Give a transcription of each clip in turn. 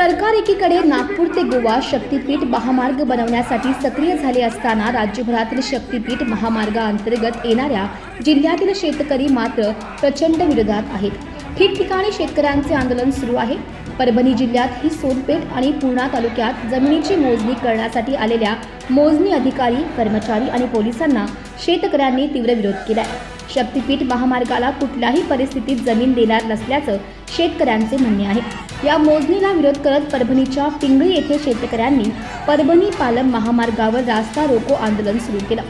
सरकार एकीकडे नागपूर ते गोवा शक्तीपीठ महामार्ग बनवण्यासाठी सक्रिय झाले असताना राज्यभरातील शक्तीपीठ महामार्गाअंतर्गत येणाऱ्या जिल्ह्यातील शेतकरी मात्र प्रचंड विरोधात आहेत. ठिकठिकाणी शेतकऱ्यांचे आंदोलन सुरू आहे. परभणी जिल्ह्यात ही सोनपेठ आणि पूर्णा तालुक्यात जमिनीची मोजणी करण्यासाठी आलेल्या मोजणी अधिकारी कर्मचारी आणि पोलिसांना शेतकऱ्यांनी तीव्र विरोध केलाय. शक्तीपीठ महामार्गाला कुठल्याही परिस्थितीत जमीन देणार नसल्याचं शेतकऱ्यांचे म्हणणे आहे. या मोजणीला विरोध करत परभणीच्या पिंगळी येथे शेतकऱ्यांनी परभणी पालम महामार्गावर रास्ता रोको आंदोलन सुरू केलं.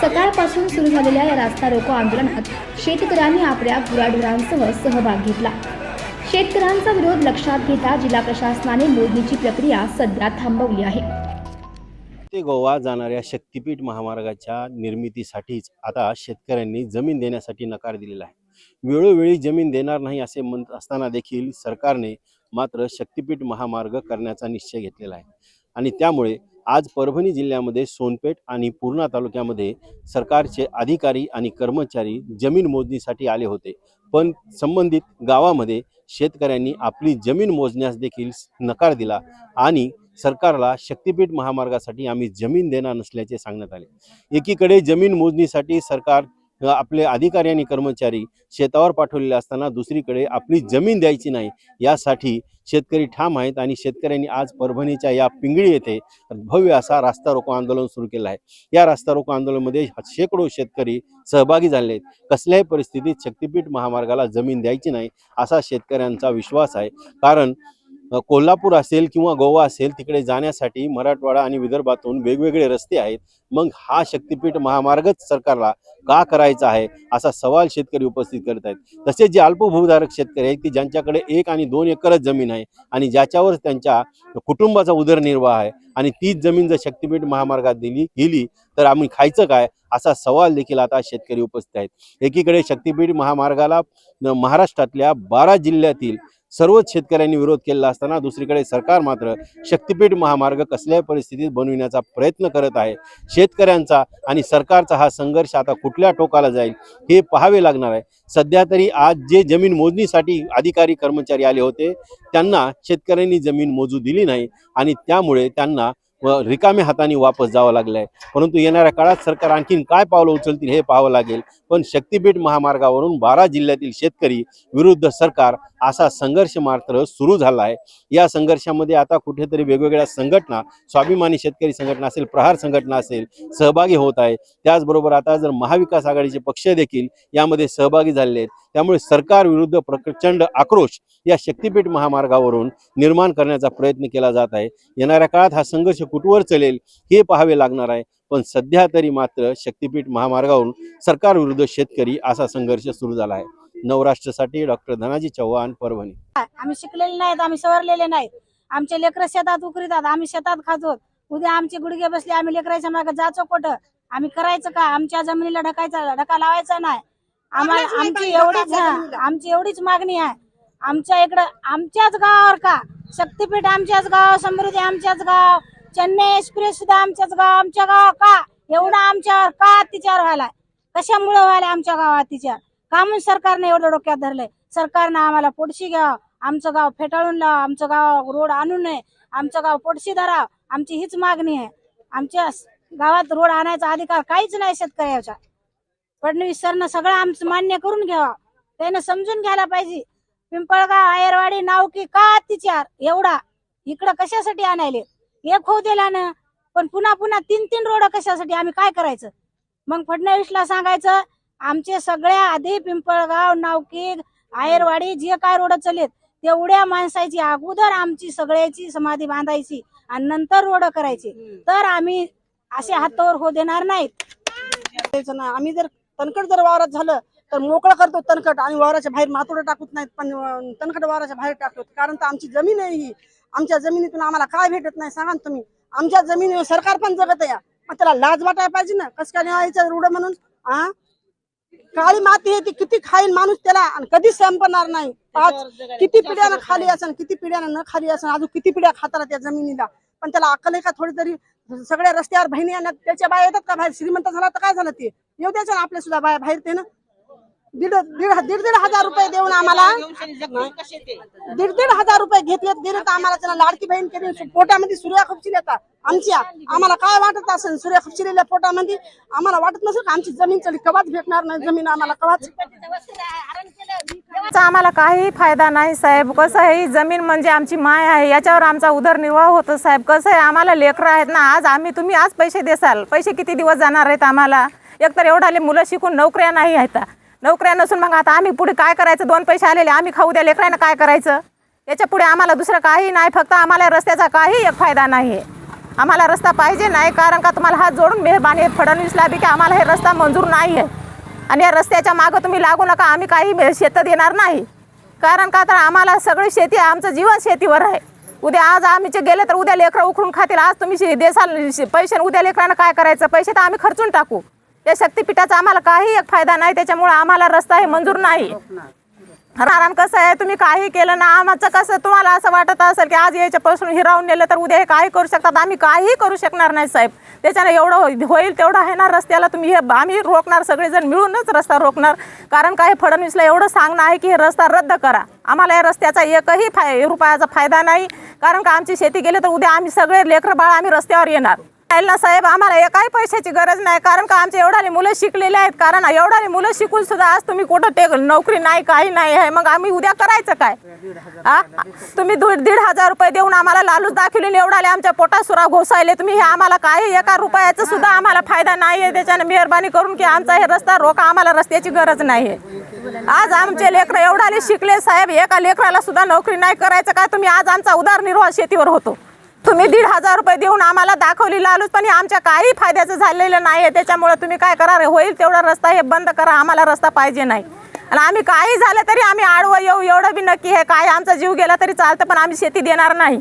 सकाळपासून सुरू झालेल्या या रास्ता रोको आंदोलनात शेतकऱ्यांनी आपल्या गुराढोरांसह सहभाग घेतला. शेतकऱ्यांचा विरोध लक्षात घेता जिल्हा प्रशासनाने मोजणीची प्रक्रिया सध्या थांबवली आहे. ते गोवा जाणाऱ्या शक्तीपीठ महामार्गाच्या निर्मितीसाठीच आता शेतकऱ्यांनी जमीन देण्यासाठी नकार दिलेला आहे. वेळोवेळी जमीन देणार नाही असे म्हणत असताना देखील सरकारने मात्र शक्तीपीठ महामार्ग करण्याचा निश्चय घेतलेला आहे. आणि त्यामुळे आज परभणी जिल्ह्यामध्ये सोनपेठ आणि पूर्णा तालुक्यामध्ये सरकारचे अधिकारी आणि कर्मचारी जमीन मोजणीसाठी आले होते. पण संबंधित गावामध्ये शेतकऱ्यांनी आपली जमीन मोजण्यास देखील नकार दिला आणि सरकारला शक्तीपीठ महामार्गासाठी आम्ही जमीन देणार नसल्याचे सांगण्यात आले. एकीकडे जमीन मोजणीसाठी सरकार आपले अधिकारी आणि कर्मचारी शेतावर पाठवलेले असताना दुसरीकडे आपली जमीन द्यायची नाही यासाठी शेतकरी ठाम आहेत आणि शेतकऱ्यांनी आज परभणीच्या या पिंगळी येथे भव्य असा रास्ता रोको आंदोलन सुरू केलं आहे. या रास्ता रोको आंदोलनमध्ये शेकडो शेतकरी सहभागी झाले आहेत. कसल्याही परिस्थितीत शक्तीपीठ महामार्गाला जमीन द्यायची नाही असा शेतकऱ्यांचा विश्वास आहे. कारण कोल्हापूर असेल किंवा गोवा असेल तिकडे जाण्यासाठी मराठवाडा आणि विदर्भातून वेगवेगळे रस्ते आहेत. मग हा शक्तीपीठ महामार्गच सरकारला का करायचा आहे असा सवाल शेतकरी उपस्थित करत आहेत. तसेच जे अल्पभूधारक शेतकरी आहेत की ज्यांच्याकडे एक आणि दोन एकरच जमीन आहे आणि ज्याच्यावर त्यांच्या कुटुंबाचा उदरनिर्वाह आहे आणि तीच जमीन जर शक्तीपीठ महामार्गात दिली गेली तर आम्ही खायचं काय असा सवाल देखील आता शेतकरी उपस्थित आहेत. एकीकडे शक्तीपीठ महामार्गाला महाराष्ट्रातल्या बारा जिल्ह्यातील सर्वच शेतकऱ्यांनी विरोध केलेला असताना दुसरीकडे सरकार मात्र शक्तीपीठ महामार्ग कसल्याही परिस्थितीत बनविण्याचा प्रयत्न करत आहे. शेतकऱ्यांचा आणि सरकारचा हा संघर्ष आता कुठल्या टोकाला जाईल हे पाहावे लागणार आहे. सध्या तरी आज जे जमीन मोजणीसाठी अधिकारी कर्मचारी आले होते त्यांना शेतकऱ्यांनी जमीन मोजू दिली नाही आणि त्यामुळे त्यांना व रिकाम्या हाताने वापस जावं लागलं आहे परंतु येणाऱ्या काळात सरकार आणखीन काय पावलं उचलतील हे पाहावं लागेल. पण शक्तीपीठ महामार्गावरून बारा जिल्ह्यातील शेतकरी विरुद्ध सरकार असा संघर्ष मात्र सुरू झाला आहे या संघर्षामध्ये आता कुठेतरी वेगवेगळ्या संघटना स्वाभिमानी शेतकरी संघटना असेल प्रहार संघटना असेल सहभागी होत आहे. त्याचबरोबर आता जर महाविकास आघाडीचे पक्ष देखील यामध्ये सहभागी झालेले आहेत त्यामुळे सरकार विरुद्ध प्रचंड आक्रोश या शक्तीपीठ महामार्गावरून निर्माण करण्याचा प्रयत्न केला जात आहे. येणाऱ्या काळात हा संघर्ष कुठवर चलेल हे पाहावे लागणार आहे. पण सध्या तरी मात्र शक्तीपीठ महामार्गावरून सरकार विरुद्ध शेतकरी असा संघर्ष सुरू झाला आहे. नवराष्ट्रासाठी डॉक्टर धनाजी चव्हाण परभणी. आम्ही शिकलेले नाहीत आम्ही सवरलेले नाहीत. आमचे लेकर शेतात उकरीतात आम्ही शेतात खातो उद्या आमचे गुडघे बसले आम्ही लेकराच्या मागे जायचो कुठं? आम्ही करायचं का? आमच्या जमिनीला ढकायचा ढका लावायचा नाही. आम्हाला आमची एवढीच आमची एवढीच मागणी आहे. आमच्या इकडं आमच्याच गावावर का? शक्तीपीठ आमच्याच गाव समृद्धी आमच्याच गाव चेन्नई एक्सप्रेस सुद्धा आमच्याच गाव आमच्या गाव का? एवढा आमच्यावर का अत्याचार व्हायला कशामुळे व्हायला आमच्या गावात अत्याचार? का म्हणून सरकारने एवढं डोक्यात धरलंय. सरकारनं आम्हाला पोटशी घ्यावं. आमचं गाव फेटाळून लावा. आमचं गाव रोड आणू नये. आमचं गाव पोटशी धराव. आमची हीच मागणी आहे. आमच्या गावात रोड आणायचा अधिकार काहीच नाही शेतकऱ्याचा. फडणवीस सरनं सगळं आमचं मान्य करून घ्यावं. त्यानं समजून घ्यायला पाहिजे. पिंपळगाव आयरवाडी नावकी का अतिचार एवढा. इकडं कशासाठी आणायले? एक होऊ दिला ना पण पुन्हा पुन्हा तीन तीन रोड कशासाठी? आम्ही काय करायचं? मग फडणवीसला सांगायचं आमचे सगळ्या आधी पिंपळगाव नावकी आयरवाडी जे काय रोड चलेत तेवढ्या माणसाची अगोदर आमची सगळ्याची समाधी बांधायची आणि नंतर रोड करायचे. तर आम्ही असे हातावर हो देणार नाहीत. आम्ही जर तणकट जर वावरात झालं तर मोकळं करतो तणकट आणि वावराच्या बाहेर मातोडं टाकत नाहीत पण तणकट वावराच्या बाहेर टाकतो. कारण तर आमची जमीन आहे ही. आमच्या जमिनीतून आम्हाला काय भेटत नाही सांगा ना तुम्ही. आमच्या जमिनीवर सरकार पण जगत आहे मग त्याला लाज वाटायला पाहिजे ना. कसं काय न्यायचं रुड म्हणून? आ? काळी माती आहे ती किती खाईल माणूस त्याला? आणि कधीच संपणार नाही. पाच किती पिढ्यानं खाली असन किती पिढ्यानं न खाली असन अजून किती पिढ्या खाताना त्या जमिनीला? पण त्याला अक्कल आहे का थोडी तरी सगळ्या रस्त्यावर बहिणी त्याच्या बाया येतात का बाहेर? श्रीमंत झाला तर काय झालं ते? येऊ द्यायचं ना आपल्या सुद्धा बाया बाहेर ते ना? दीड दीड दीड दीड हजार रुपये देऊन आम्हाला दीड दीड हजार रुपये घेतले दिले तर आम्हाला त्यांना लाडकी बहीण केली. पोटामध्ये सूर्या खुपची येतात आमच्या. आम्हाला काय वाटत असेल? सूर्या खुपशिलेल्या पोटामध्ये आम्हाला वाटत नसेल का आमची जमीन चली कवाच भेटणार नाही? जमीन आम्हाला कवाच? आम्हाला काही फायदा नाही साहेब. कसं आहे ही जमीन म्हणजे आमची माय आहे. याच्यावर आमचा उदरनिर्वाह होतो साहेब. कसं आहे आम्हाला लेकरं आहेत ना आज आम्ही तुम्ही आज पैसे देसाल. पैसे किती दिवस जाणार आहेत आम्हाला? एकतर एवढाले मुलं शिकून नोकऱ्या नाही आहेत. नोकऱ्या नसून मग आता आम्ही पुढे काय करायचं? दोन पैसे आलेले आम्ही खाऊ द्या लेकरांना काय करायचं? याच्यापुढे आम्हाला दुसरं काही नाही फक्त आम्हाला रस्त्याचा काही एक फायदा नाही. आहे आम्हाला रस्ता पाहिजे नाही कारण का तुम्हाला हात जोडून मेहरबानी फडणवीसला बी की आम्हाला हे रस्ता मंजूर नाही आहे. आणि या रस्त्याच्या मागं तुम्ही लागू नका आम्ही काही शेतात शेतं देणार नाही. कारण का तर आम्हाला सगळी शेती आहे आमचं जीवन शेतीवर आहे. उद्या आज आम्ही गेले तर उद्या लेकरं उखडून खातील. आज तुम्ही शे- देसाल शे- पैसे उद्या लेकरांना काय करायचं? पैसे तर आम्ही खर्चून टाकू. या शक्तीपीठाचा आम्हाला काही एक फायदा नाही त्याच्यामुळे आम्हाला रस्ता हे मंजूर नाही. कारण कसं आहे तुम्ही काही केलं ना आमचं कसं तुम्हाला असं वाटत असेल की आज याच्यापासून हिरावून नेलं तर उद्या हे काही करू शकतात? आम्ही काही करू शकणार नाही साहेब. त्याच्यानं एवढं होई- होईल तेवढं आहे ना रस्त्याला तुम्ही हे आम्ही रोखणार सगळेजण मिळूनच रस्ता रोखणार. कारण काय फडणवीसला एवढं सांगणं आहे की हे रस्ता रद्द करा. आम्हाला या रस्त्याचा एकही फाय रुपयाचा फायदा नाही. कारण का आमची शेती गेली तर उद्या आम्ही सगळे लेकरं बाळ आम्ही रस्त्यावर येणार. ना साहेब आम्हाला एकाही पैशाची गरज नाही. कारण का आमचे एवढाले मुलं शिकलेले आहेत. कारण एवढाले मुलं शिकून सुद्धा आज तुम्ही कुठं टेक नोकरी नाही काही नाही आहे. मग आम्ही उद्या करायचं काय? हा तुम्ही दीड दीड हजार रुपये देऊन आम्हाला लालूच दाखवले एवढाले आमच्या पोटात सुरा घोसायले. तुम्ही हे आम्हाला काही एका रुपयाचा सुद्धा आम्हाला फायदा नाही आहे. त्याच्यानं मेहरबानी करून की आमचा हे रस्ता रोका आम्हाला रस्त्याची गरज नाही आहे. आज आमचे लेकरं एवढाले शिकले साहेब एका लेकराला सुद्धा नोकरी नाही करायचं काय? तुम्ही आज आमचा उदारनिर्वाह शेतीवर होतो. तुम्ही दीड हजार रुपये देऊन आम्हाला दाखवली लालूच पण आमच्या काही फायद्याचं झालेलं नाही आहे त्याच्यामुळे तुम्ही काय करा होईल तेवढा रस्ता हे बंद करा. आम्हाला रस्ता पाहिजे नाही. आणि आम्ही काही झालं तरी आम्ही आडवं येऊ. एवढं बी नक्की आहे काय आमचा जीव गेला तरी चालतं पण आम्ही शेती देणार नाही.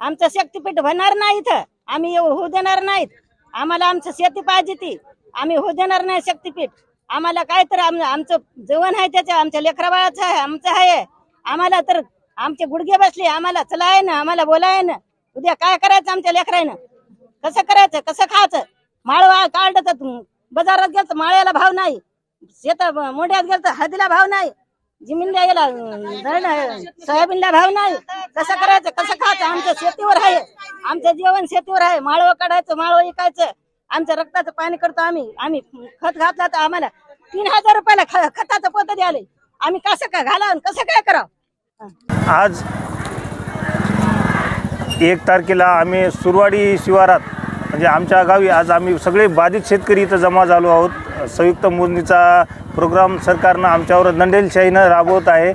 आमचं शक्तीपीठ होणार नाही इथं. आम्ही येऊ- होऊ देणार नाहीत. आम्हाला आमचं शेती पाहिजे ती. आम्ही होऊ देणार नाही शक्तीपीठ आम्हाला काय तर आम- आमचं जेवण आहे त्याचं आमच्या लेकराबाळाचं आहे आमचं आहे. आम्हाला तर आमचे गुडघे बसले आम्हाला चलाय ना आम्हाला बोलाय ना उद्या काय करायचं आमच्या लेकरायनं? कसं करायचं कसं खायचं? माळवा काढलं तर बाजारात गेलं माळ्याला भाव नाही. शेत मोठ्यात गेलं तर हळदीला भाव नाही. जमीनला याला धरण सोयाबीनला भाव नाही. कसं करायचं कसं खायचं? आमच्या शेतीवर आहे. आमचं जेवण शेतीवर आहे. माळवं काढायचं माळवं विकायचं. आमच्या रक्ताचं पाणी करतो आम्ही. आम्ही खत घातला तर आम्हाला तीन हजार रुपयाला ख- खताचं पोत द्याले आम्ही कसं काय घालावं आणि कसं काय करावं? आज एक तारखेला आम्ही सुरवाडी शिवारात म्हणजे आमच्या गावी आज आम्ही सगळे बाधित शेतकरी इथं जमा झालो आहोत. संयुक्त मोजणीचा प्रोग्राम सरकारनं आमच्यावर दंडेलशाहीनं राबवत आहे.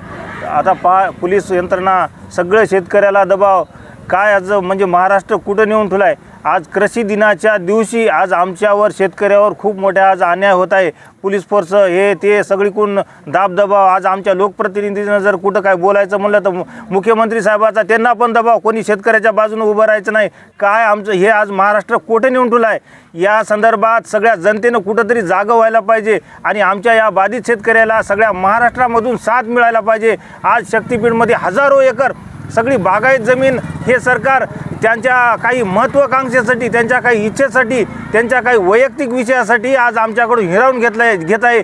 आता पा पोलीस यंत्रणा सगळं शेतकऱ्याला दबाव. काय आज म्हणजे महाराष्ट्र कुठं नेऊन ठेवला आहे आज कृषी दिनाच्या दिवशी आज आमच्यावर शेतकऱ्यावर खूप मोठ्या आज अन्याय होत आहे. पोलीस फोर्स हे ते सगळीकडून दाबदबाव. आज आमच्या लोकप्रतिनिधीनं जर कुठं काय बोलायचं म्हणलं तर मुख्यमंत्री साहेबाचा त्यांना पण दबाव. कोणी शेतकऱ्याच्या बाजूने उभं राहायचं नाही. काय आमचं हे आज महाराष्ट्र कुठे नेऊन ठेवलं आहे या संदर्भात सगळ्या जनतेनं कुठंतरी जागं व्हायला पाहिजे आणि आमच्या या बाधित शेतकऱ्याला सगळ्या महाराष्ट्रामधून साथ मिळायला पाहिजे. आज शक्तीपीठमध्ये हजारो एकर सगळी बागायत जमीन हे सरकार त्यांच्या काही महत्त्वाकांक्षेसाठी त्यांच्या काही इच्छेसाठी त्यांच्या काही वैयक्तिक विषयासाठी आज आमच्याकडून हिरावून घेतलं आहे घेत आहे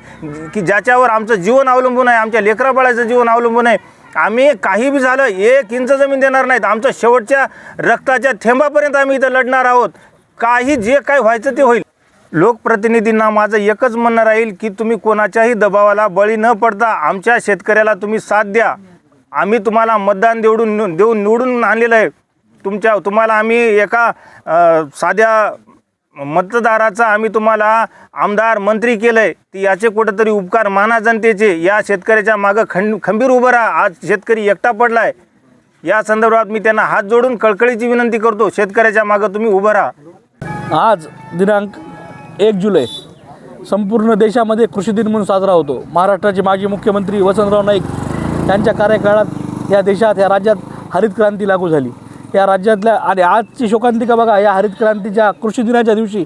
की ज्याच्यावर आमचं जीवन अवलंबून आहे आमच्या लेकराबाळाचं जीवन अवलंबून आहे. आम्ही काही बी झालं एक इंच जमीन देणार नाहीत. आमचं शेवटच्या रक्ताच्या थेंबापर्यंत आम्ही इथं लढणार आहोत. काही जे काय व्हायचं ते होईल. लोकप्रतिनिधींना माझं एकच म्हणणं राहील की तुम्ही कोणाच्याही दबावाला बळी न पडता आमच्या शेतकऱ्याला तुम्ही साथ द्या. आम्ही तुम्हाला मतदान देवडून देऊन निवडून आणलेलं आहे. तुमच्या तुम्हाला आम्ही एका साध्या मतदाराचा आम्ही तुम्हाला आमदार मंत्री केलं आहे ती याचे कुठंतरी उपकार माना जनतेचे. या शेतकऱ्याच्या मागं खं खंबीर उभं राहा. आज शेतकरी एकटा पडला आहे या संदर्भात मी त्यांना हात जोडून कळकळीची विनंती करतो. शेतकऱ्याच्या मागं तुम्ही उभं राहा. आज दिनांक एक जुलै संपूर्ण देशामध्ये कृषी दिन म्हणून साजरा होतो. महाराष्ट्राचे माजी मुख्यमंत्री वसंतराव नाईक त्यांच्या कार्यकाळात या देशात या राज्यात हरित क्रांती लागू झाली. या राज्यातल्या आणि आजची शोकांतिका बघा या हरित क्रांतीच्या कृषी दिनाच्या दिवशी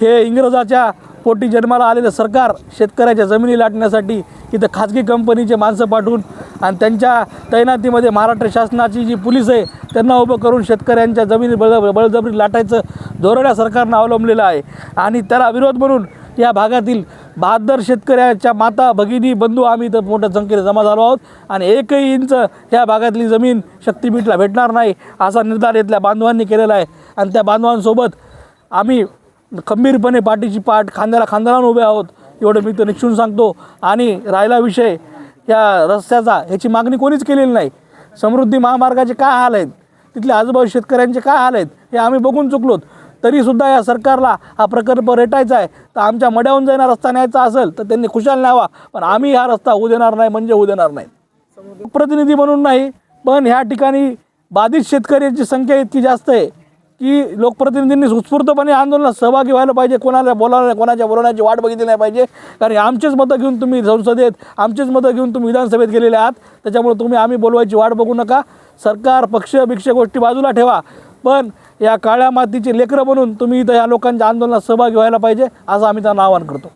हे इंग्रजाच्या पोटी जन्माला आलेलं सरकार शेतकऱ्याच्या जमिनी लाटण्यासाठी इथं खाजगी कंपनीचे माणसं पाठवून आणि त्यांच्या तैनातीमध्ये महाराष्ट्र शासनाची जी पोलीस आहे त्यांना उभं करून शेतकऱ्यांच्या जमिनी बळ बळजबरी लाटायचं धोरण या सरकारनं अवलंबलेलं आहे. आणि त्याला विरोध म्हणून या भागातील बहादर शेतकऱ्याच्या माता भगिनी बंधू आम्ही इथं मोठ्या संख्येने जमा झालो आहोत. आणि एकही इंच ह्या भागातली जमीन शक्तीपीठला भेटणार नाही असा निर्धार इथल्या बांधवांनी केलेला आहे. आणि त्या बांधवांसोबत आम्ही खंबीरपणे पाठीची पाठ खांद्याला खांद्याला उभे आहोत एवढं मी तर निक्षून सांगतो. आणि राहिला विषय या रस्त्याचा ह्याची मागणी कोणीच केलेली नाही. समृद्धी महामार्गाचे काय हाल आहेत? तिथल्या आजूबाजू शेतकऱ्यांचे काय हाल आहेत? हे आम्ही बघून चुकलोत. तरीसुद्धा या सरकारला हा प्रकल्प रेटायचा आहे. तर आमच्या मड्याहून जाईना रस्ता न्यायचा असेल तर त्यांनी खुशाल न्यावा. पण आम्ही हा रस्ता होऊ देणार नाही म्हणजे होऊ देणार नाही. प्रतिनिधी म्हणून नाही पण ह्या ठिकाणी बाधित शेतकऱ्यांची संख्या इतकी जास्त आहे की लोकप्रतिनिधींनी उत्स्फूर्तपणे आंदोलनात सहभागी व्हायला पाहिजे. कोणाला बोलावलं कोणाच्या बोलवण्याची वाट बघितली नाही पाहिजे. कारण आमचेच मतं घेऊन तुम्ही संसदेत आमचेच मतं घेऊन तुम्ही विधानसभेत गेलेले आहात. त्याच्यामुळे तुम्ही आम्ही बोलवायची वाट बघू नका. सरकार पक्ष भिक्ष गोष्टी बाजूला ठेवा. पण या काळ्या मातीचे लेकरं बनून तुम्ही इथं या लोकांच्या आंदोलनात सहभागी व्हायला पाहिजे असं आम्ही त्यांना आवाहन करतो.